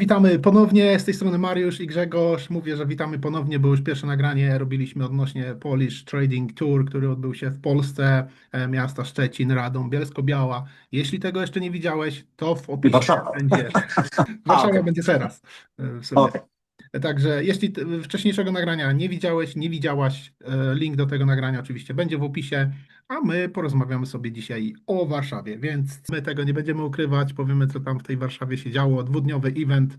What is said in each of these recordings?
Witamy ponownie, z tej strony Mariusz i Grzegorz. Mówię, że witamy ponownie, bo już pierwsze nagranie robiliśmy odnośnie Polish Trading Tour, który odbył się w Polsce, e, miasta Szczecin, Radom, Bielsko-Biała. Jeśli tego jeszcze nie widziałeś, to w opisie Warszawa. będzie. Warszawa okej. będzie teraz. e. Okej. Także jeśli wcześniejszego nagrania nie widziałeś, nie widziałaś, e, link do tego nagrania oczywiście będzie w opisie, a my porozmawiamy sobie dzisiaj o Warszawie, więc my tego nie będziemy ukrywać, powiemy co tam w tej Warszawie się działo. Dwudniowy event,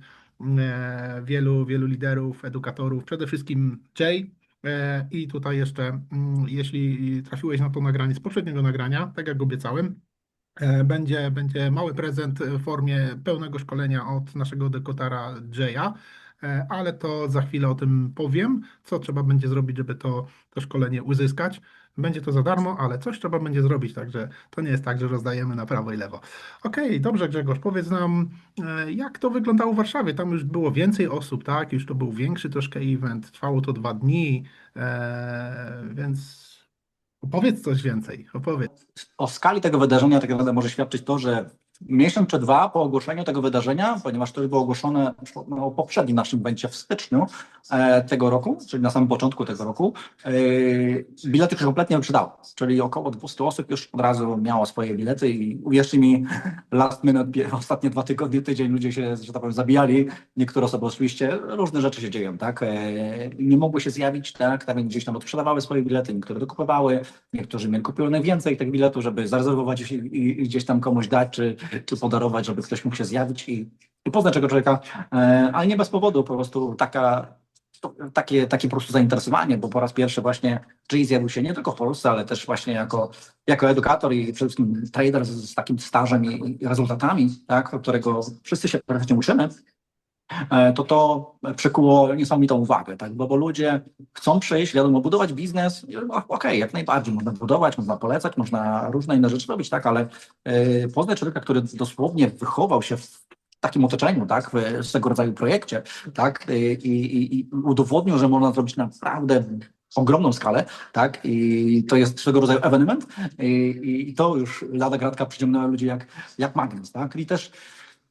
e, wielu, wielu liderów, edukatorów, przede wszystkim Jay. e, I tutaj jeszcze, mm, jeśli trafiłeś na to nagranie z poprzedniego nagrania, tak jak obiecałem, E, Będzie, będzie mały prezent w formie pełnego szkolenia od naszego dekotara Jaya, ale to za chwilę o tym powiem, co trzeba będzie zrobić, żeby to, to szkolenie uzyskać. Będzie to za darmo, ale coś trzeba będzie zrobić, także to nie jest tak, że rozdajemy na prawo i lewo. Okej, dobrze Grzegorz, powiedz nam, e, jak to wyglądało w Warszawie? Tam już było więcej osób, tak? Już to był większy troszkę event, trwało to dwa dni, e, więc opowiedz coś więcej, opowiedz. O skali tego wydarzenia tak naprawdę może świadczyć to, że miesiąc czy dwa po ogłoszeniu tego wydarzenia, ponieważ to było ogłoszone no, poprzednim naszym będzie w styczniu e, tego roku, czyli na samym początku tego roku, e, bilety się kompletnie wyprzedały, czyli około 200 osób już od razu miało swoje bilety i uwierzcie mi, last minute, ostatnie dwa tygodnie, tydzień ludzie się, że tak powiem, zabijali, niektóre osoby oczywiście, różne rzeczy się dzieją, tak, e, nie mogły się zjawić, tak, więc gdzieś tam odprzedawały swoje bilety, niektóre dokupowały, niektórzy mieli kupione więcej tych biletów, żeby zarezerwować i, i gdzieś tam komuś dać, czy, czy podarować, żeby ktoś mógł się zjawić i, i poznać tego człowieka, e, ale nie bez powodu, po prostu taka, takie, takie po prostu zainteresowanie, bo po raz pierwszy właśnie Jay zjawił się nie tylko w Polsce, ale też właśnie jako, jako edukator i przede wszystkim trader z, z takim stażem i, i rezultatami, tak, którego wszyscy się praktycznie uczymy, to to przykuło niesamowitą uwagę, tak? bo, bo ludzie chcą przejść, wiadomo, budować biznes, okej, jak najbardziej, można budować, można polecać, można różne inne rzeczy robić, tak, ale e, poznać człowieka, który dosłownie wychował się w takim otoczeniu, tak, w, tego rodzaju projekcie, tak, e, i, i, i udowodnił, że można zrobić naprawdę ogromną skalę, tak, i to jest swego rodzaju ewenement i, i, i to już lada gratka przyciągnęła ludzi jak, jak magnes, tak, i też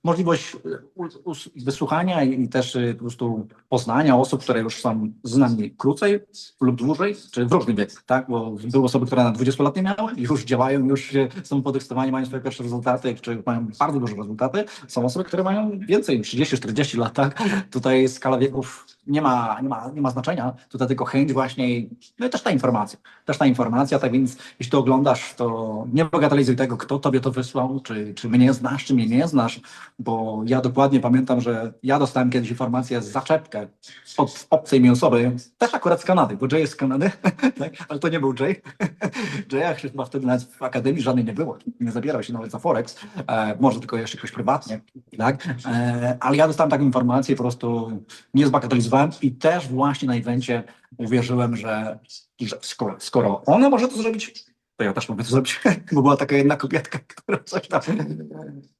możliwość e, wysłuchania i też e, po prostu poznania osób, które już są z nami krócej lub dłużej, czy w różnym wieku, tak? Bo były osoby, które na 20 lat nie miały, już działają, już są podekscytowani, mają swoje pierwsze rezultaty, czy mają bardzo duże rezultaty. Są osoby, które mają więcej, 30-40 lat, tak? Tutaj skala wieków nie ma, nie ma, nie ma znaczenia, tutaj tylko chęć właśnie no i też ta informacja, też ta informacja, tak więc jeśli to oglądasz, to nie bagatelizuj tego, kto tobie to wysłał, czy, czy mnie znasz, czy mnie nie znasz, bo ja dokładnie pamiętam, że ja dostałem kiedyś informację z zaczepkę od obcej mi osoby, też akurat z Kanady, bo Jay jest z Kanady, tak? ale to nie był Jay. Jaya chyba wtedy nawet w akademii żadnej nie było, nie zabierał się nawet za Forex, e, może tylko jeszcze jakoś prywatnie, tak? E, ale ja dostałem taką informację, po prostu nie zbagatelizowałem i też właśnie na evencie uwierzyłem, że, że skoro, skoro ona może to zrobić, to ja też mogę to zrobić, bo była taka jedna kobietka, która coś tam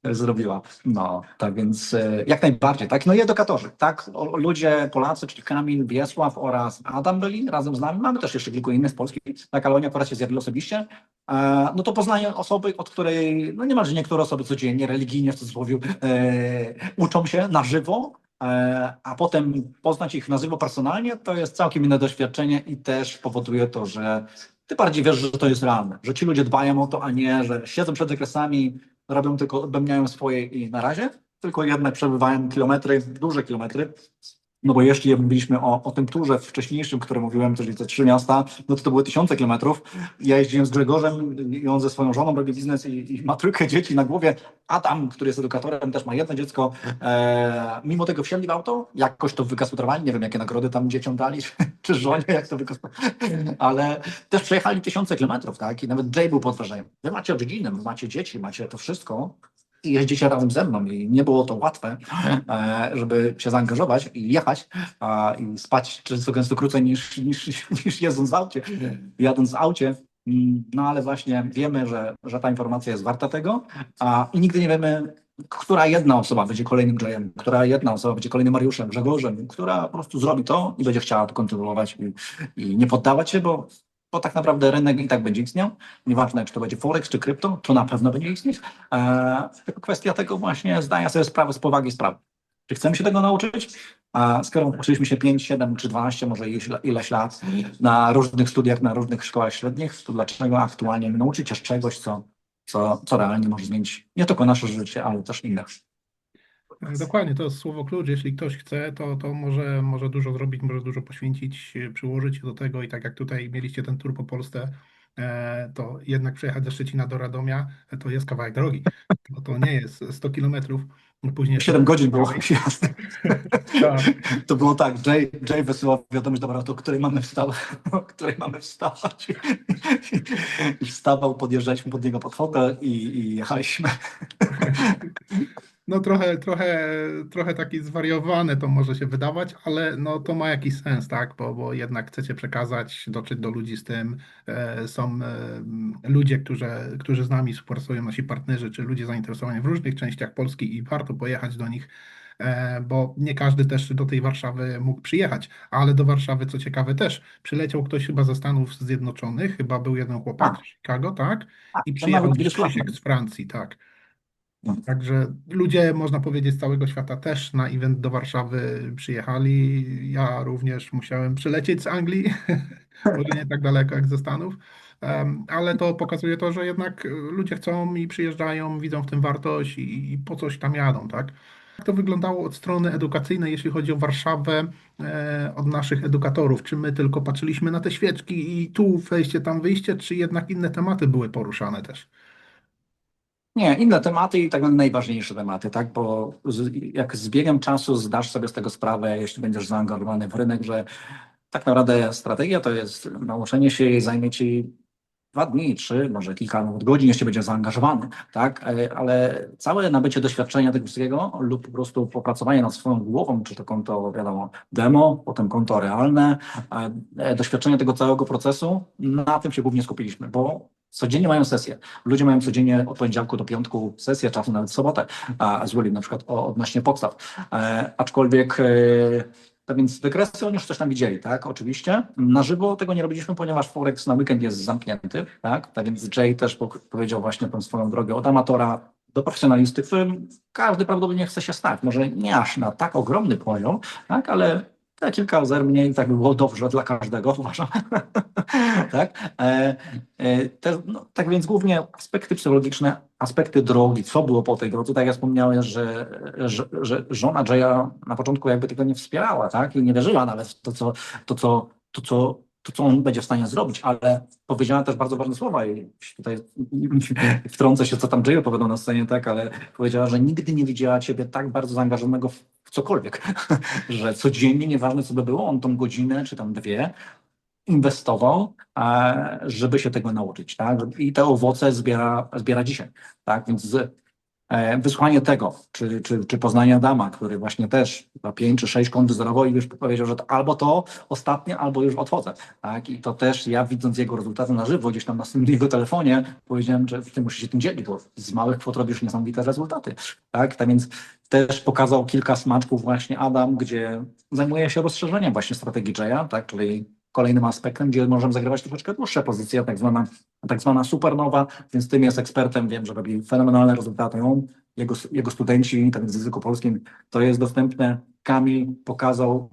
zrobiła. No, tak więc e, jak najbardziej, tak? No i edukatorzy, tak? O, ludzie, Polacy, czyli Kamil, Wiesław oraz Adam byli razem z nami. Mamy też jeszcze kilku innych z Polski, tak, ale oni akurat się zjawili osobiście. E, no to poznaję osoby, od której, no niemalże niektóre osoby codziennie, religijnie w cudzysłowie, e, uczą się na żywo, e, a potem poznać ich na żywo personalnie, to jest całkiem inne doświadczenie i też powoduje to, że ty bardziej wiesz, że to jest realne, że ci ludzie dbają o to, a nie, że siedzą przed wykresami, robią tylko, odbębniają swoje i na razie, tylko jednak przebywają kilometry, duże kilometry. No bo jeśli mówiliśmy o, o tym turze wcześniejszym, który mówiłem, czyli te trzy miasta, no to to były tysiące kilometrów. Ja jeździłem z Grzegorzem i on ze swoją żoną robi biznes i, i ma trójkę dzieci na głowie. Adam, który jest edukatorem, też ma jedno dziecko. E, mimo tego wsiedli w auto, jakoś to wykasłowali, nie wiem jakie nagrody tam dzieciom dali, czy, żonie, jak to wykasłowali. Ale też przejechali tysiące kilometrów, tak? I nawet Jay był pod wrażeniem. Wy macie rodzinę, wy macie dzieci, macie to wszystko, i jeździcie razem ze mną i nie było to łatwe, e, żeby się zaangażować i jechać i spać często gęsto krócej niż, niż, niż jeżdżąc w aucie, jadąc w aucie. Mm, No ale właśnie wiemy, że, że ta informacja jest warta tego a, i nigdy nie wiemy, która jedna osoba będzie kolejnym Jayem, która jedna osoba będzie kolejnym Mariuszem, Grzegorzem, która po prostu zrobi to i będzie chciała to kontynuować i, i nie poddawać się, bo bo tak naprawdę rynek i tak będzie istniał. Nieważne, czy to będzie Forex, czy krypto, to na pewno będzie istnieć. Eee, tylko kwestia tego właśnie zdania sobie sprawy z powagi sprawy. czy chcemy się tego nauczyć, a skoro uczyliśmy się 5, 7 czy 12, może ileś, lat na różnych studiach, na różnych szkołach średnich, to dlaczego aktualnie nie nauczyć się czegoś, co, co, co realnie może zmienić nie tylko nasze życie, ale też innych. Dokładnie, to jest słowo klucz. Jeśli ktoś chce, to, to może, może dużo zrobić, może dużo poświęcić, e, przyłożyć się do tego i tak jak tutaj mieliście ten tour po Polsce, e, to jednak przejechać ze Szczecina do Radomia e, to jest kawałek drogi. To, to nie jest 100 kilometrów. Później jeszcze 7 godzin było jazdy. Tak. To było tak, Jay, Jay wysyłał wiadomość, dobra, to której mamy wstawać, o której mamy wstawać. I wstawał, podjeżdżaliśmy pod niego pod fotel i, i jechaliśmy. No trochę, trochę, trochę taki zwariowane to może się wydawać, ale no to ma jakiś sens, tak? Bo, bo jednak chcecie przekazać, dotrzeć do ludzi z tym. E, Są e, ludzie, którzy, którzy z nami współpracują, nasi partnerzy, czy ludzie zainteresowani w różnych częściach Polski i warto pojechać do nich, e, bo nie każdy też do tej Warszawy mógł przyjechać, ale do Warszawy, co ciekawe, też przyleciał ktoś chyba ze Stanów Zjednoczonych, chyba był jeden chłopak Tak. z Chicago, tak? I to przyjechał. Krzysiek z Francji, tak. Mhm. Także ludzie, można powiedzieć, z całego świata też na event do Warszawy przyjechali. Ja również musiałem przylecieć z Anglii, może nie tak daleko jak ze Stanów, ale to pokazuje to, że jednak ludzie chcą i przyjeżdżają, widzą w tym wartość i, i po coś tam jadą, tak? Jak to wyglądało od strony edukacyjnej, jeśli chodzi o Warszawę, e, od naszych edukatorów? Czy my tylko patrzyliśmy na te świeczki i tu wejście, tam wyjście, czy jednak inne tematy były poruszane też? Nie, inne tematy i tak najważniejsze tematy, tak? Bo z, jak z biegiem czasu zdasz sobie z tego sprawę, jeśli będziesz zaangażowany w rynek, że tak naprawdę strategia to jest nauczenie się jej zajmie ci dwa dni, trzy, może kilka nawet godzin, jeśli będzie zaangażowany, tak? E, Ale całe nabycie doświadczenia tego wszystkiego lub po prostu popracowanie nad swoją głową, czy to konto, wiadomo, demo, potem konto realne, e, e, doświadczenie tego całego procesu, na tym się głównie skupiliśmy, bo codziennie mają sesje. Ludzie mają codziennie od poniedziałku do piątku sesję, czasem nawet sobotę, a z Willy na przykład odnośnie podstaw. E, aczkolwiek, e, więc wykresy oni już coś tam widzieli, tak? Oczywiście. Na żywo tego nie robiliśmy, ponieważ Forex na weekend jest zamknięty, tak? Tak więc Jay też po- powiedział właśnie tę swoją drogę od amatora do profesjonalisty, którym każdy prawdopodobnie chce się stać. Może nie aż na tak ogromny poziom, tak? Ale te kilka zer mniej, tak by było dobrze dla każdego, uważam. tak? E, e, te, no, tak więc głównie aspekty psychologiczne, aspekty drogi, co było po tej drodze. Tak jak wspomniałeś, że, że, że żona Jaya na początku jakby tego nie wspierała, tak? I nie wierzyła nawet w to, co, to, co, to, co, to, co on będzie w stanie zrobić, ale powiedziała też bardzo ważne słowa i tutaj wtrącę się, co tam Jay opowiadał na scenie, tak? Ale powiedziała, że nigdy nie widziała ciebie tak bardzo zaangażowanego w cokolwiek, że codziennie, nieważne co by było, on tą godzinę czy tam dwie inwestował, e, żeby się tego nauczyć, tak? I te owoce zbiera, zbiera dzisiaj, tak? Więc wysłuchanie tego, czy, czy, czy poznanie Adama, który właśnie też ma pięć czy sześć kont wyzerował i już powiedział, że to albo to ostatnie, albo już odchodzę, tak? I to też ja widząc jego rezultaty na żywo, gdzieś tam na jego telefonie, powiedziałem, że ty musisz się tym dzielić, bo z małych kwot robisz niesamowite rezultaty, tak? Tak więc też pokazał kilka smaczków właśnie Adam, gdzie zajmuje się rozszerzeniem właśnie strategii Jaya, tak? Czyli kolejnym aspektem, gdzie możemy zagrywać troszeczkę dłuższe pozycje, tak zwana, tak zwana supernowa, więc tym jest ekspertem, wiem, że robi fenomenalne rezultaty. On, jego, jego studenci, tak w języku polskim, to jest dostępne. Kamil pokazał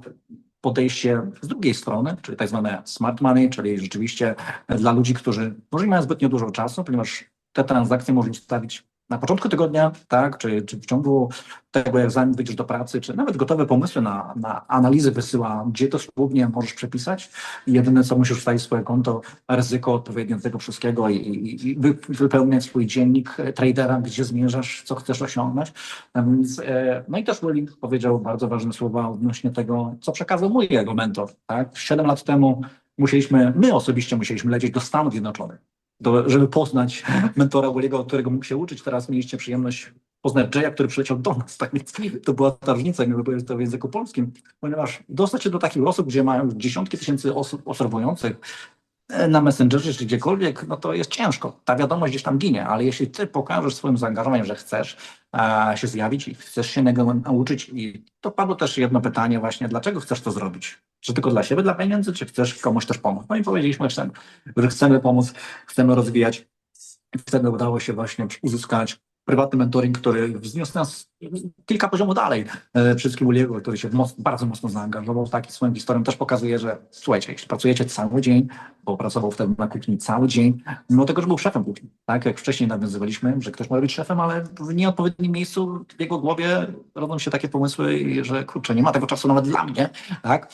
podejście z drugiej strony, czyli tak zwane smart money, czyli rzeczywiście dla ludzi, którzy może nie mają zbytnio dużo czasu, ponieważ te transakcje można stawić na początku tygodnia, tak, czy, czy w ciągu tego, jak zanim wyjdziesz do pracy, czy nawet gotowe pomysły na, na analizy wysyła, gdzie to słownie możesz przepisać. Jedyne, co musisz wstawić swoje konto, ryzyko odpowiednie do tego wszystkiego i, i, i wy, wypełniać swój dziennik tradera, gdzie zmierzasz, co chcesz osiągnąć. A Więc, e, no i też Willy powiedział bardzo ważne słowa odnośnie tego, co przekazał mój jego mentor. Tak? Siedem lat temu musieliśmy, my osobiście musieliśmy lecieć do Stanów Zjednoczonych do, żeby poznać mentora Walliego, od którego mógł się uczyć. Teraz mieliście przyjemność poznać Jaya, który przyleciał do nas. Tak więc to była ta różnica, jakby powiedzieć to w języku polskim, ponieważ dostać się do takich osób, gdzie mają dziesiątki tysięcy osób obserwujących e, na Messengerze czy gdziekolwiek, no to jest ciężko. Ta wiadomość gdzieś tam ginie, ale jeśli ty pokażesz swoim zaangażowaniem, że chcesz e, się zjawić i chcesz się nauczyć i to padło też jedno pytanie właśnie, dlaczego chcesz to zrobić? Czy tylko dla siebie, dla pieniędzy, czy chcesz komuś też pomóc? No i powiedzieliśmy, że chcemy pomóc, chcemy rozwijać. Wtedy udało się właśnie uzyskać prywatny mentoring, który wzniósł nas kilka poziomów dalej. E, wszystkim Uliego, który się bardzo mocno zaangażował w taki swoją historią, też pokazuje, że słuchajcie, jeśli pracujecie cały dzień, bo pracował wtedy na kuchni cały dzień, mimo tego, że był szefem kuchni, tak jak wcześniej nawiązywaliśmy, że ktoś może być szefem, ale w nieodpowiednim miejscu w jego głowie rodzą się takie pomysły, że kurczę, nie ma tego czasu nawet dla mnie, tak?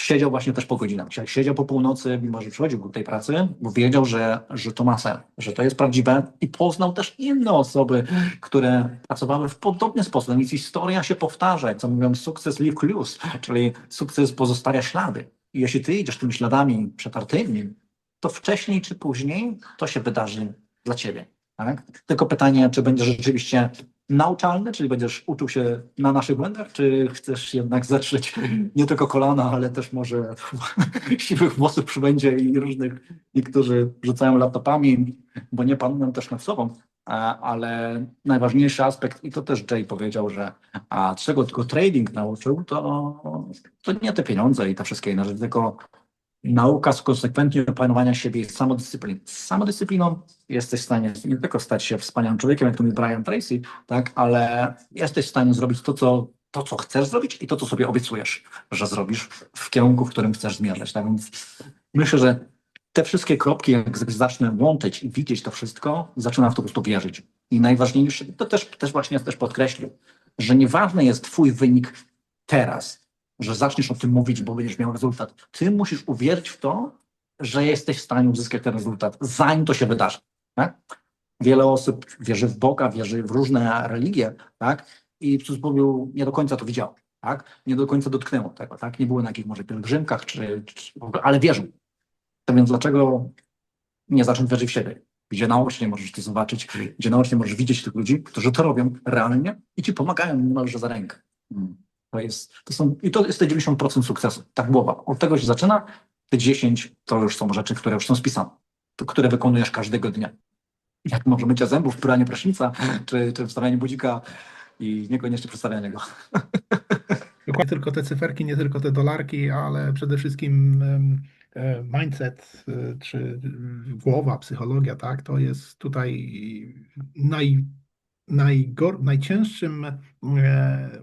Siedział właśnie też po godzinach. Siedział po północy, mimo że przychodził do tej pracy, bo wiedział, że, że to ma sens, że to jest prawdziwe i poznał też inne osoby, które pracowały w podobny sposób. Więc historia się powtarza, to mówią, sukces leave clues, czyli sukces pozostawia ślady. I jeśli ty idziesz tymi śladami przetartymi, to wcześniej czy później to się wydarzy dla ciebie. Tak? Tylko pytanie, czy będziesz rzeczywiście nauczalny, czyli będziesz uczył się na naszych błędach, czy chcesz jednak zetrzeć nie tylko kolana, ale też może siwych włosów przybędzie i różnych, niektórzy rzucają laptopami, bo nie panują też nad sobą. A- Ale najważniejszy aspekt, i to też Jay powiedział, że a czego tylko trading nauczył, to, to nie te pieniądze i te wszystkie inne rzeczy, tylko nauka konsekwentnie opanowania siebie i samodyscypliny. Z samodyscypliną jesteś w stanie nie tylko stać się wspaniałym człowiekiem, jak to mówi Brian Tracy, tak, ale jesteś w stanie zrobić to, co, to, co chcesz zrobić i to, co sobie obiecujesz, że zrobisz w kierunku, w którym chcesz zmierzać. Tak więc myślę, że te wszystkie kropki, jak zacznę łączyć i widzieć to wszystko, zaczynam w to po prostu wierzyć. I najważniejsze, to też, też właśnie też podkreślił, że nieważny jest twój wynik teraz, że zaczniesz o tym mówić, bo będziesz miał rezultat. Ty musisz uwierzyć w to, że jesteś w stanie uzyskać ten rezultat, zanim to się wydarzy. Tak? Wiele osób wierzy w Boga, wierzy w różne religie, tak? I w cudzysłowie nie do końca to widziało, tak? Nie do końca dotknęło tego, tak? Nie było na jakichś może pielgrzymkach, czy, czy ale wierzą. To więc dlaczego nie zacząć wierzyć w siebie? Gdzie naocznie możesz to zobaczyć, gdzie naocznie możesz widzieć tych ludzi, którzy to robią realnie i ci pomagają niemalże za rękę. Mm. To jest, to są, I to jest te 90% sukcesu. Tak głowa. Od tego się zaczyna. Te 10 to już są rzeczy, które już są spisane, które wykonujesz każdego dnia. Jak może mycie zębów, pranie prysznica, czy, czy wstawianie budzika i niekoniecznie przedstawianie go. Dokładnie tylko te cyferki, nie tylko te dolarki, ale przede wszystkim e, mindset, e, czy głowa, psychologia, tak? To jest tutaj naj, najgor, najcięższym e,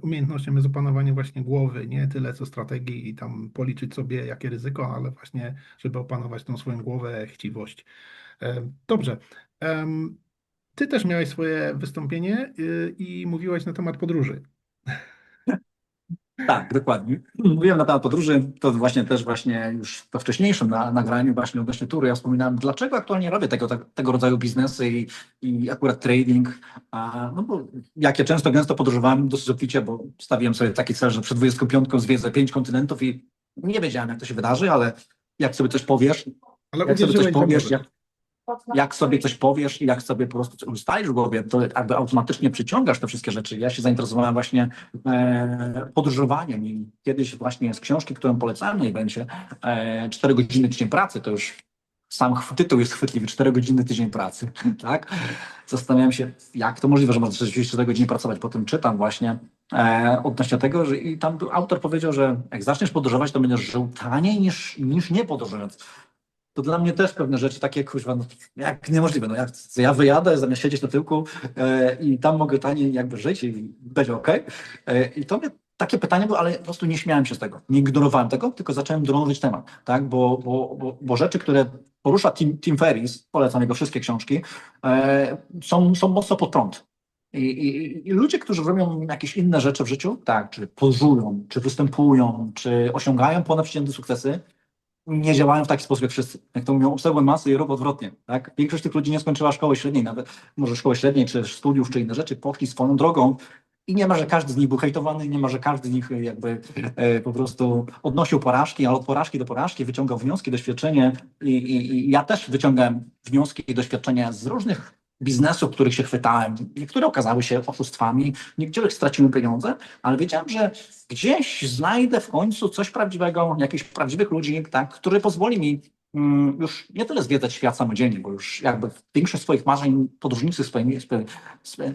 umiejętnością jest opanowanie właśnie głowy, nie tyle co strategii i tam policzyć sobie jakie ryzyko, ale właśnie, żeby opanować tą swoją głowę, chciwość. E, Dobrze. Ty też miałeś swoje wystąpienie y, i mówiłeś na temat podróży. Tak, dokładnie. Mówiłem na temat podróży, to właśnie też właśnie już w wcześniejszym na, nagraniu właśnie odnośnie tury, ja wspominałem, dlaczego aktualnie robię tego, tak, tego rodzaju biznesy i, i akurat trading, a, no bo jak ja często, gęsto podróżowałem dosyć obficie, bo stawiłem sobie taki cel, że przed 25 zwiedzę pięć kontynentów i nie wiedziałem, jak to się wydarzy, ale jak sobie coś powiesz, Ale jak sobie coś powiesz, jak, jak sobie coś powiesz i jak sobie po prostu ustalisz w głowie, to jakby automatycznie przyciągasz te wszystkie rzeczy. Ja się zainteresowałem właśnie e, podróżowaniem i kiedyś właśnie z książki, którą polecałem na evencie, e, 4 godziny tydzień pracy, to już sam tytuł jest chwytliwy, 4 godziny tydzień pracy, tak? Zastanawiałem się, jak to możliwe, że można rzeczywiście 4 godziny pracować. Potem czytam właśnie e, odnośnie tego, że i tam autor powiedział, że jak zaczniesz podróżować, to będziesz żył taniej niż, niż nie podróżując to dla mnie też pewne rzeczy takie, kuźwa, no, jak niemożliwe. No, jak ja wyjadę, zamiast siedzieć na tyłku e, i tam mogę taniej jakby żyć i będzie ok. E, I to mnie takie pytanie było, ale po prostu nie śmiałem się z tego. Nie ignorowałem tego, tylko zacząłem drążyć temat, tak? Bo, bo, bo, bo rzeczy, które porusza Tim, Tim Ferris, polecam jego wszystkie książki, e, są, są mocno pod prąd. I, i, I ludzie, którzy robią jakieś inne rzeczy w życiu, tak, czy podróżują, czy występują, czy osiągają ponadprzeciętne sukcesy, nie działają w taki sposób jak wszyscy. Jak to mówią, obserwuj masy i rób odwrotnie. Tak? Większość tych ludzi nie skończyła szkoły średniej, nawet może szkoły średniej, czy studiów, czy inne rzeczy, poszli swoją drogą i nie ma, że każdy z nich był hejtowany, nie ma, że każdy z nich jakby e, po prostu odnosił porażki, ale od porażki do porażki wyciągał wnioski, doświadczenie i, i, i ja też wyciągałem wnioski i doświadczenia z różnych biznesów, których się chwytałem. Niektóre okazały się oszustwami, niektórych straciłem pieniądze, ale wiedziałem, że gdzieś znajdę w końcu coś prawdziwego, jakichś prawdziwych ludzi, tak, który pozwoli mi mm, już nie tyle zwiedzać świat samodzielnie, bo już jakby większość swoich marzeń podróżniczych spełni, spe, spe,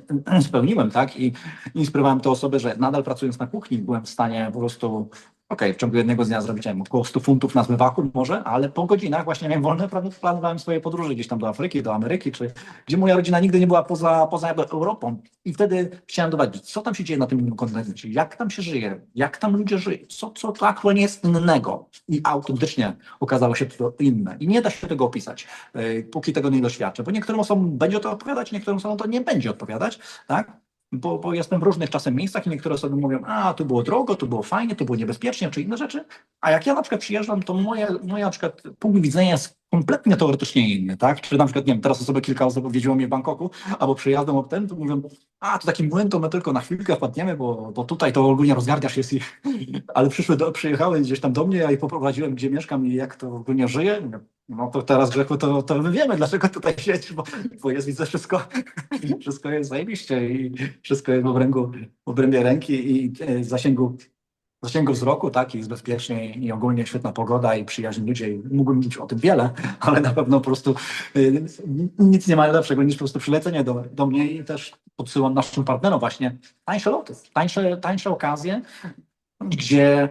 spełniłem, tak, i inspirowałem te osoby, że nadal pracując na kuchni byłem w stanie po prostu Okej, w ciągu jednego dnia zrobiłem około 100 funtów na zmywaku może, ale po godzinach właśnie miałem wolne, plan- planowałem swoje podróże gdzieś tam do Afryki, do Ameryki, czy gdzie moja rodzina nigdy nie była poza, poza Europą. I wtedy chciałem dowiedzieć, co tam się dzieje na tym innym kontynencie, jak tam się żyje, jak tam ludzie żyją, co, co to aktualnie jest innego. I autentycznie okazało się to inne. I nie da się tego opisać, yy, póki tego nie doświadczę, bo niektórym osobom będzie to odpowiadać, niektórym osobom to nie będzie odpowiadać, tak? Bo, bo jestem w różnych czasem miejscach i niektóre osoby mówią, a tu było drogo, tu było fajnie, tu było niebezpiecznie, czy inne rzeczy. A jak ja na przykład przyjeżdżam, to moje, moje na przykład punkt widzenia jest kompletnie teoretycznie inny, tak? Czy na przykład, nie wiem, teraz osoby, kilka osób odwiedziło mnie w Bangkoku, albo przyjazdem ob ten, to mówią, a to taki młyn, my tylko na chwilkę wpadniemy, bo, bo tutaj to ogólnie rozgardiasz jest i... Ale przyszły do, przyjechały gdzieś tam do mnie, ja ich poprowadziłem, gdzie mieszkam i jak to ogólnie żyję. No to teraz Grzechu, to, to my wiemy, dlaczego tutaj siedzisz, bo, bo jest widzę wszystko, wszystko jest zajebiście i wszystko jest w obręgu, w obrębie ręki i e, zasięgu, zasięgu wzroku, tak, i jest bezpiecznie i ogólnie świetna pogoda i przyjaźni ludzie. I mógłbym mówić o tym wiele, ale na pewno po prostu y, nic nie ma lepszego niż po prostu przylecenie do, do mnie i też podsyłam naszym partnerom właśnie tańsze loty, tańsze, tańsze okazje, gdzie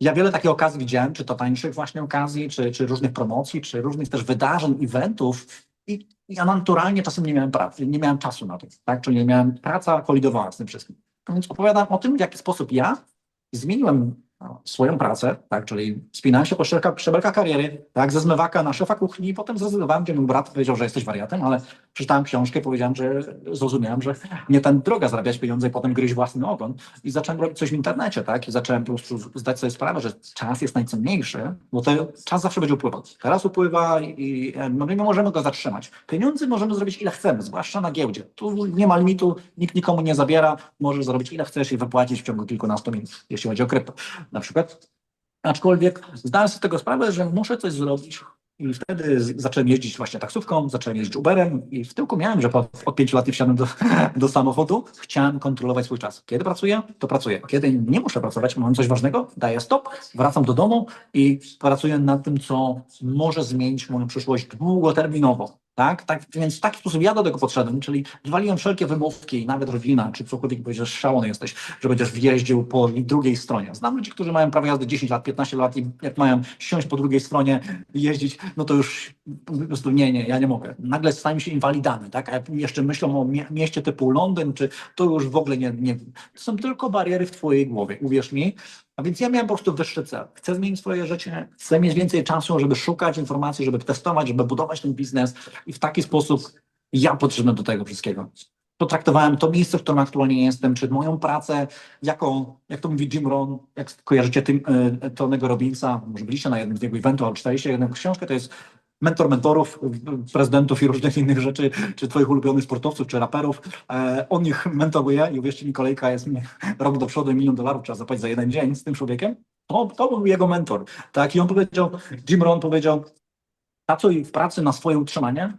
ja wiele takich okazji widziałem, czy to tańszych właśnie okazji, czy, czy różnych promocji, czy różnych też wydarzeń, eventów i ja naturalnie czasem nie miałem pracy, nie miałem czasu na to, tak? Czyli nie miałem, praca kolidowała z tym wszystkim. Więc opowiadam o tym, w jaki sposób ja zmieniłem no, swoją pracę, tak? Czyli spinałem się po szczebelkach, kariery, tak? Ze zmywaka na szefa kuchni i potem zrezygnowałem, gdzie mój brat powiedział, że jesteś wariatem, ale przeczytałem książkę, powiedziałem, że zrozumiałem, że nie ten droga zarabiać pieniądze i potem gryźć własny ogon i zacząłem robić coś w internecie, tak? I zacząłem po prostu zdać sobie sprawę, że czas jest najcenniejszy, bo ten czas zawsze będzie upływał. Teraz upływa i e, no, my możemy go zatrzymać. Pieniądze możemy zrobić ile chcemy, zwłaszcza na giełdzie. Tu nie ma limitu, nikt nikomu nie zabiera, możesz zrobić ile chcesz i wypłacić w ciągu kilkunastu minut, jeśli chodzi o krypto na przykład. Aczkolwiek zdałem sobie tego sprawę, że muszę coś zrobić i wtedy zacząłem jeździć właśnie taksówką, zacząłem jeździć Uberem i w tyłku miałem, że po, od pięciu lat nie wsiadłem do, do samochodu, chciałem kontrolować swój czas. Kiedy pracuję, to pracuję. Kiedy nie muszę pracować, mam coś ważnego, daję stop, wracam do domu i pracuję nad tym, co może zmienić moją przyszłość długoterminowo. Tak, tak, więc w taki sposób ja do tego podszedłem, czyli zwaliłem wszelkie wymówki, nawet rodzina, czy cokolwiek powiedziesz, szalony jesteś, że będziesz jeździł po drugiej stronie. Znam ludzi, którzy mają prawo jazdy 10 lat, 15 lat i jak mają siąść po drugiej stronie i jeździć, no to już po prostu nie, nie, ja nie mogę. Nagle stają się inwalidami, tak? A jak jeszcze myślą o mie- mieście typu Londyn, czy to już w ogóle nie, nie. To są tylko bariery w twojej głowie, uwierz mi. A więc ja miałem po prostu wyższy cel. Chcę zmienić swoje życie, chcę mieć więcej czasu, żeby szukać informacji, żeby testować, żeby budować ten biznes i w taki sposób ja podszedłem do tego wszystkiego. Potraktowałem to miejsce, w którym aktualnie jestem, czy moją pracę jako, jak to mówi Jim Rohn, jak kojarzycie tym, y, Tonego Robinsa, może byliście na jednym z jego eventów, albo czytaliście jedną książkę, to jest mentor mentorów, prezydentów i różnych innych rzeczy, czy twoich ulubionych sportowców, czy raperów. E, on ich mentoruje i uwierzcie mi, kolejka jest mi rok do przodu i milion dolarów trzeba zapłacić za jeden dzień z tym człowiekiem. To, to był jego mentor. Tak, i on powiedział, Jim Rohn powiedział, pracuj w pracy na swoje utrzymanie,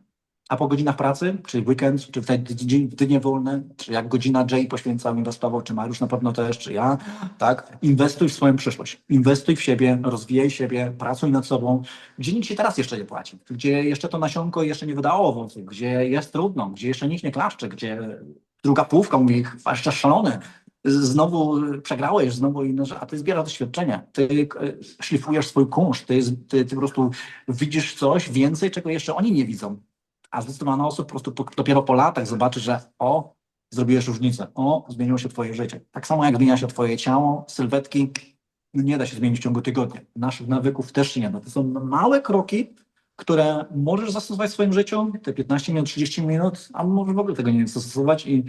a po godzinach pracy, czy weekend, czy w te dni, wolne, czy jak godzina Jay poświęcał, inwestował, czy Mariusz na pewno też, czy ja, tak, inwestuj w swoją przyszłość, inwestuj w siebie, rozwijaj siebie, pracuj nad sobą, gdzie nikt się teraz jeszcze nie płaci, gdzie jeszcze to nasionko jeszcze nie wydało owoców, gdzie jest trudno, gdzie jeszcze nikt nie klaszcze, gdzie druga połówka mówi, jeszcze szalony, znowu przegrałeś, znowu inne rzeczy, a ty zbierasz doświadczenia, ty e, szlifujesz swój kunszt, ty, ty, ty po prostu widzisz coś więcej, czego jeszcze oni nie widzą. A zdecydowana osób po prostu po, dopiero po latach zobaczy, że o, zrobiłeś różnicę, o, zmieniło się twoje życie. Tak samo jak zmienia się twoje ciało, sylwetki, no nie da się zmienić w ciągu tygodnia. Naszych nawyków też nie da. To są małe kroki, które możesz zastosować w swoim życiu, te 15 minut, 30 minut, a może w ogóle tego nie zastosować i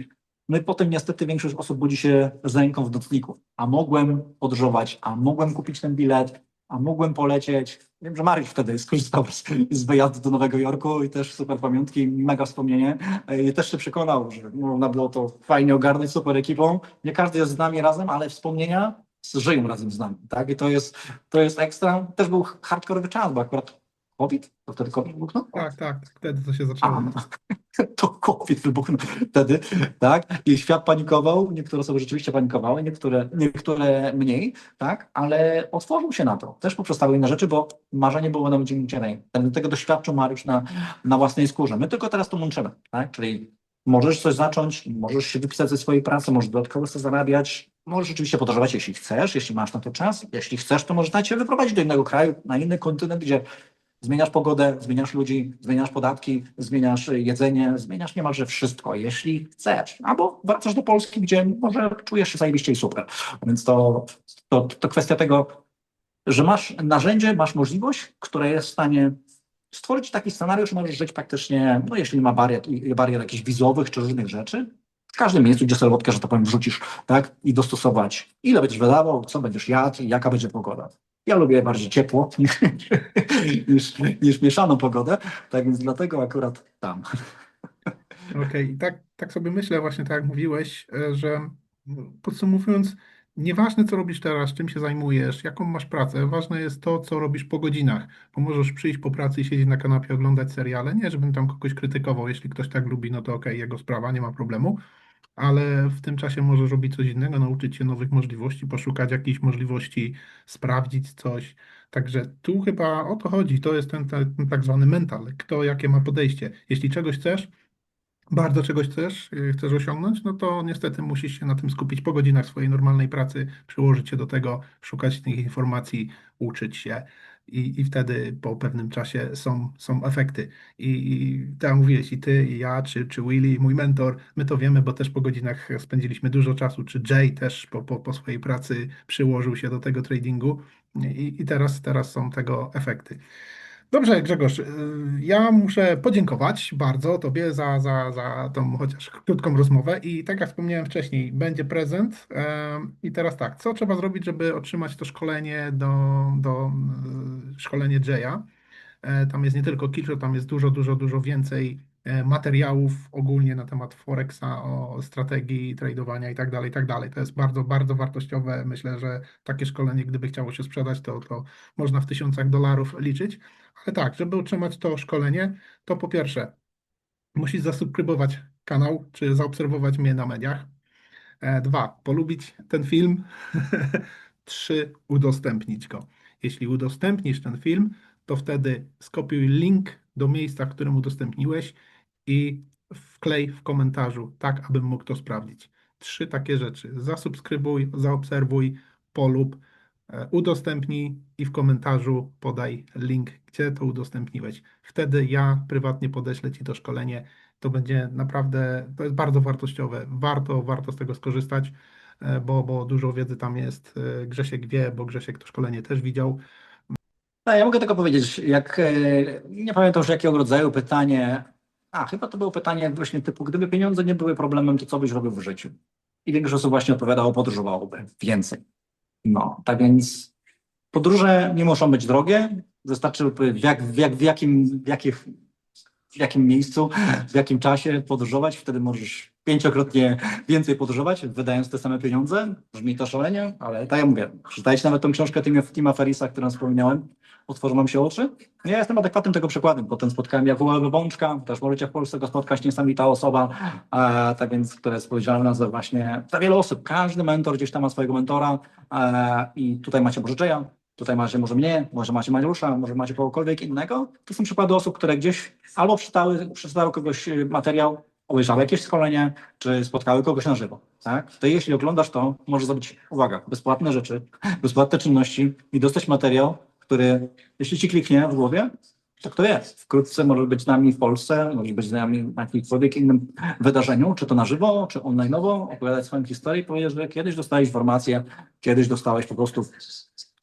no i potem niestety większość osób budzi się z ręką w nocniku. A mogłem podróżować, a mogłem kupić ten bilet, a mogłem polecieć. Wiem, że Mariusz wtedy skorzystał z, z wyjazdu do Nowego Jorku i też super pamiątki, mega wspomnienie. I też się przekonał, że można było to fajnie ogarnąć super ekipą. Nie każdy jest z nami razem, ale wspomnienia żyją razem z nami. Tak? I to jest, to jest ekstra. Też był hardkorowy czas, bo akurat COVID, to wtedy COVID wybuchnął? Tak, tak, wtedy to się A, zaczęło. no. to COVID wybuchnął wtedy, tak? I świat panikował, niektóre osoby rzeczywiście panikowały, niektóre, niektóre mniej, tak? Ale otworzył się na to, też poprzestały inne rzeczy, bo marzenie było nam dzięki Tego doświadczył Mariusz na, na własnej skórze. My tylko teraz to łączymy, tak? Czyli możesz coś zacząć, możesz się wypisać ze swojej pracy, możesz dodatkowo sobie zarabiać, możesz oczywiście podróżować, jeśli chcesz, jeśli masz na to czas. Jeśli chcesz, to możesz nawet się wyprowadzić do innego kraju, na inny kontynent, gdzie zmieniasz pogodę, zmieniasz ludzi, zmieniasz podatki, zmieniasz jedzenie, zmieniasz niemalże wszystko, jeśli chcesz. Albo wracasz do Polski, gdzie może czujesz się zajebiście i super. Więc to, to, to kwestia tego, że masz narzędzie, masz możliwość, która jest w stanie stworzyć taki scenariusz, możesz żyć praktycznie, no jeśli nie ma barier, barier jakichś wizowych czy różnych rzeczy, w każdym miejscu, gdzie serwotkę, że tak powiem, wrzucisz, tak, i dostosować, ile będziesz wydawał, co będziesz jadł, jaka będzie pogoda. Ja lubię bardziej ciepło niż, niż mieszaną pogodę, tak więc dlatego akurat tam. Okej, i tak, tak sobie myślę właśnie, tak jak mówiłeś, e, że mm, podsumowując, nieważne co robisz teraz, czym się zajmujesz, jaką masz pracę, ważne jest to, co robisz po godzinach, bo możesz przyjść po pracy i siedzieć na kanapie, oglądać seriale, nie żebym tam kogoś krytykował, jeśli ktoś tak lubi, no to okej, jego sprawa, nie ma problemu, ale w tym czasie możesz robić coś innego, nauczyć się nowych możliwości, poszukać jakichś możliwości, sprawdzić coś. Także tu chyba o to chodzi. To jest ten, ten, ten tak zwany mental. Kto jakie ma podejście. Jeśli czegoś chcesz, bardzo czegoś chcesz, y, chcesz osiągnąć, no to niestety musisz się na tym skupić po godzinach swojej normalnej pracy, przyłożyć się do tego, szukać tych informacji, uczyć się. I, I wtedy po pewnym czasie są, są efekty. I, i tak jak mówiłeś, i ty, i ja, czy, czy Willy, mój mentor, my to wiemy, bo też po godzinach spędziliśmy dużo czasu, czy Jay też po, po, po swojej pracy przyłożył się do tego tradingu i, i teraz, teraz są tego efekty. Dobrze, Grzegorz, y, ja muszę podziękować bardzo Tobie za, za, za tą chociaż krótką rozmowę i tak jak wspomniałem wcześniej, będzie prezent i teraz tak, co trzeba zrobić, żeby otrzymać to szkolenie do, do szkolenie Jaya? E, Tam jest nie tylko Killshot, tam jest dużo, dużo, dużo więcej e, materiałów ogólnie na temat Forexa, o strategii tradowania i tak dalej, i tak dalej. To jest bardzo, bardzo wartościowe. Myślę, że takie szkolenie, gdyby chciało się sprzedać, to, to można w tysiącach dolarów liczyć. Ale tak, żeby utrzymać to szkolenie, to po pierwsze musisz zasubskrybować kanał, czy zaobserwować mnie na mediach. E, Dwa, polubić ten film. Trzy, udostępnić go. Jeśli udostępnisz ten film, to wtedy skopiuj link do miejsca, którym udostępniłeś i wklej w komentarzu, tak abym mógł to sprawdzić. Trzy takie rzeczy. Zasubskrybuj, zaobserwuj, polub, e, udostępnij i w komentarzu podaj link, gdzie to udostępniłeś. Wtedy ja prywatnie podeślę Ci to szkolenie. To będzie naprawdę, to jest bardzo wartościowe. Warto, warto z tego skorzystać, bo, bo dużo wiedzy tam jest. E, Grzesiek wie, bo Grzesiek to szkolenie też widział. No, ja mogę tylko powiedzieć, jak, e, nie pamiętam już jakiego rodzaju pytanie, a chyba to było pytanie właśnie typu, gdyby pieniądze nie były problemem, to co byś robił w życiu? I większość osób właśnie odpowiadało, podróżowałoby więcej. No, tak więc podróże nie muszą być drogie, wystarczy w, jak, w, jak, w, jakim, w, jakich, w jakim miejscu, w jakim czasie podróżować, wtedy możesz pięciokrotnie więcej podróżować, wydając te same pieniądze. Brzmi to szalenie, ale tak jak mówię, przeczytajcie nawet tą książkę Tima, Ferrisa, którą wspomniałem, otworzą wam się oczy. Ja jestem adekwatnym tego przykładem, potem spotkałem Jakuba Bączka, też możecie w Polsce go spotkać, niesamowita osoba, tak więc, która jest odpowiedzialna za właśnie, za wiele osób, każdy mentor gdzieś tam ma swojego mentora i tutaj macie Jaya, tutaj macie może mnie, może macie Mariusza, może macie kogokolwiek innego. To są przykłady osób, które gdzieś albo przeczytały, przeczytały kogoś e, materiał, obejrzały jakieś szkolenie, czy spotkały kogoś na żywo. Tak? To jeśli oglądasz to, możesz zrobić, uwaga, bezpłatne rzeczy, bezpłatne czynności i dostać materiał, który, jeśli ci kliknie w głowie, to kto jest? Wkrótce może być z nami w Polsce, może być z nami na jakimkolwiek innym wydarzeniu, czy to na żywo, czy online'owo, opowiadać swoją historię i powiedzieć, że kiedyś dostałeś informację, kiedyś dostałeś po prostu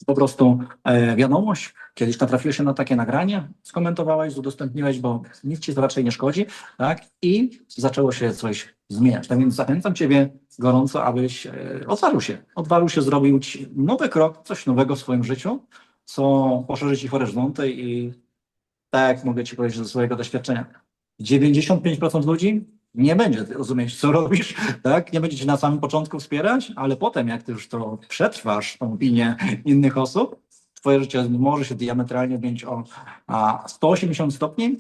po prostu e, wiadomość, kiedyś natrafiłeś się na takie nagranie, skomentowałeś, udostępniłeś, bo nic ci raczej nie szkodzi, tak? I zaczęło się coś zmieniać. Tak więc zachęcam Ciebie gorąco, abyś e, otwarł się, otwarł się, zrobił nowy krok, coś nowego w swoim życiu, co poszerzy Ci horyzonty i tak mogę Ci powiedzieć ze swojego doświadczenia, 95% ludzi nie będzie rozumieć, co robisz, tak? Nie będzie cię na samym początku wspierać, ale potem, jak ty już to przetrwasz, tą opinię innych osób, twoje życie może się diametralnie zmienić o a, 180 stopni.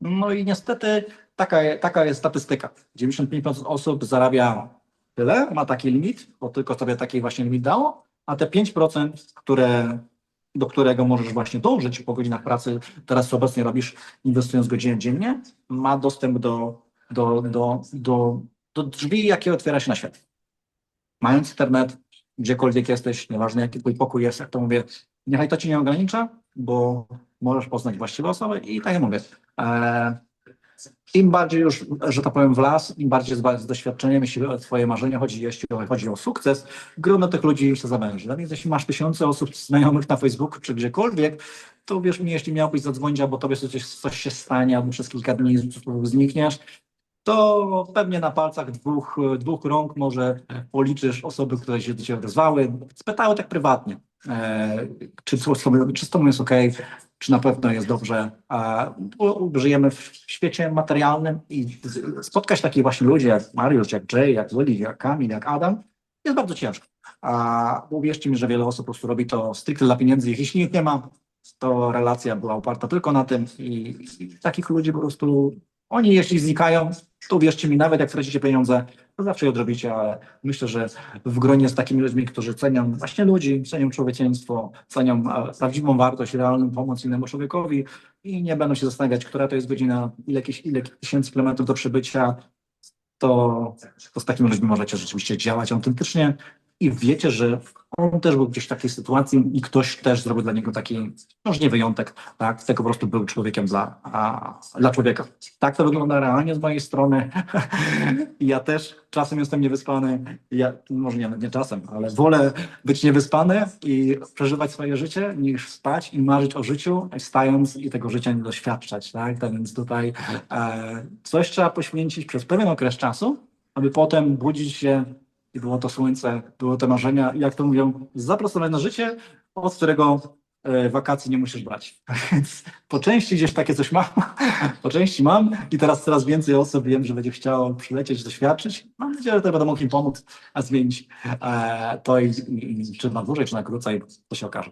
No i niestety taka, taka jest statystyka. 95% osób zarabia tyle, ma taki limit, bo tylko sobie taki właśnie limit dało, a te 5%, które do którego możesz właśnie dążyć po godzinach pracy, teraz co obecnie robisz, inwestując godzinę dziennie, ma dostęp do do, do, do, do drzwi, jakie otwiera się na świat. Mając internet, gdziekolwiek jesteś, nieważne jaki twój pokój jest, jak to mówię, niechaj to ci nie ogranicza, bo możesz poznać właściwe osoby i tak jak mówię, e, im bardziej już, że tak powiem, w las, im bardziej z, z doświadczeniem, jeśli o twoje marzenia chodzi, jeśli chodzi o sukces, grono tych ludzi się zawęży. Więc jeśli masz tysiące osób znajomych na Facebooku czy gdziekolwiek, to wierz mi, jeśli miałbyś zadzwonić, albo tobie coś, coś się stanie, albo przez kilka dni znikniesz, to pewnie na palcach dwóch, dwóch rąk może policzysz osoby, które się do ciebie odezwały, spytały tak prywatnie, e, czy, czy z tobą jest ok, czy na pewno jest dobrze. Żyjemy w świecie materialnym i spotkać takich właśnie ludzi jak Mariusz, jak Jay, jak Willy, jak Kamil, jak Adam jest bardzo ciężko. A uwierzcie mi, że wiele osób po prostu robi to stricte dla pieniędzy. Jeśli nikt nie ma, to relacja była oparta tylko na tym i, i takich ludzi po prostu oni jeśli znikają, to uwierzcie mi, nawet jak tracicie pieniądze, to zawsze je odrobicie, ale myślę, że w gronie z takimi ludźmi, którzy cenią właśnie ludzi, cenią człowieczeństwo, cenią e, prawdziwą wartość, realną pomoc innemu człowiekowi i nie będą się zastanawiać, która to jest godzina, ile, ile tysięcy kilometrów do przybycia, to, to z takimi ludźmi możecie rzeczywiście działać autentycznie i wiecie, że on też był gdzieś w takiej sytuacji i ktoś też zrobił dla niego taki, może nie wyjątek, tak, tylko po prostu był człowiekiem dla, a, dla człowieka. Tak to wygląda realnie z mojej strony. ja też czasem jestem niewyspany, ja, może nie, nie czasem, ale wolę być niewyspany i przeżywać swoje życie, niż spać i marzyć o życiu, wstając i tego życia nie doświadczać, tak, tak więc tutaj e, coś trzeba poświęcić przez pewien okres czasu, aby potem budzić się i było to słońce, było te marzenia, jak to mówią, zaprostowane na życie, od którego e, wakacji nie musisz brać. Więc po części gdzieś takie coś mam, po części mam i teraz coraz więcej osób wiem, że będzie chciało przylecieć, doświadczyć. Mam nadzieję, że to będę mógł im pomóc, a zmienić e, to i, czy na dłużej, czy na krócej, to się okaże.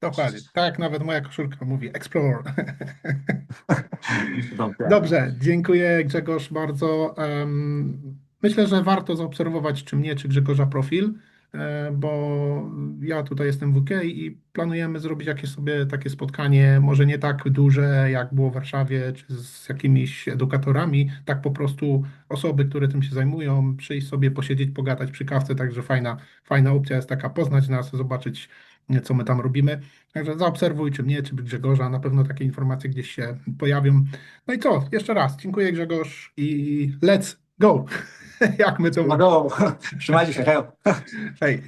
Dokładnie. Tak, nawet moja koszulka mówi Explore. Dobrze, dziękuję Grzegorz bardzo. Myślę, że warto zaobserwować czy mnie, czy Grzegorza profil, e, bo ja tutaj jestem w UK i planujemy zrobić jakieś sobie takie spotkanie, może nie tak duże, jak było w Warszawie, czy z jakimiś edukatorami, tak po prostu osoby, które tym się zajmują, przyjść sobie, posiedzieć, pogadać przy kawce, także fajna, fajna opcja jest taka, poznać nas, zobaczyć, e, co my tam robimy. Także zaobserwuj, czy mnie, czy Grzegorza, na pewno takie informacje gdzieś się pojawią. No i co? Jeszcze raz dziękuję Grzegorz i let's go! Jak my to? Uwaga, trzymajcie się, hej. Hej.